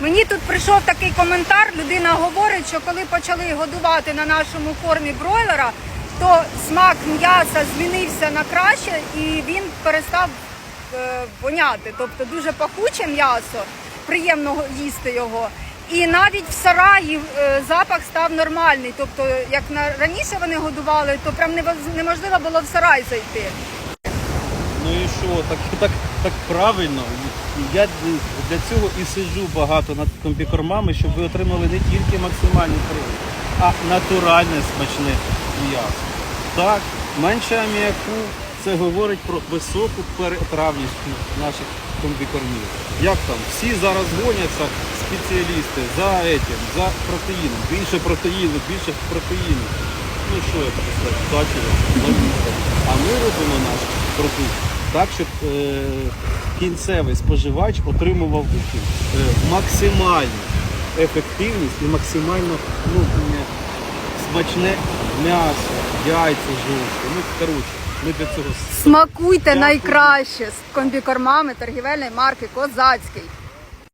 Мені тут прийшов такий коментар. Людина говорить, що коли почали годувати на нашому кормі бройлера, то смак м'яса змінився на краще і він перестав е, воняти. Тобто дуже пахуче м'ясо, приємно їсти його. І навіть в сараї е, запах став нормальний. Тобто, як на раніше вони годували, то прям неможливо було в сарай зайти. Ну і що, так, так, так правильно. Я для цього і сиджу багато над комбікормами, щоб ви отримали не тільки максимальний прибуток, а натуральне смачне м'ясо. Так, менше аміаку це говорить про високу перетравність наших комбікормів. Як там? Всі зараз гоняться спеціалісти за етим, за протеїном. Більше протеїну, більше протеїну. Ну що я буду сказати. А ми робимо наш продукт так, щоб е, кінцевий споживач отримував е, максимальну ефективність і максимально ну, смачне м'ясо, яйця жовті. Ну, коротше, ми для цього Смакуйте Дякую. найкраще з комбікормами торгівельної марки Козацький.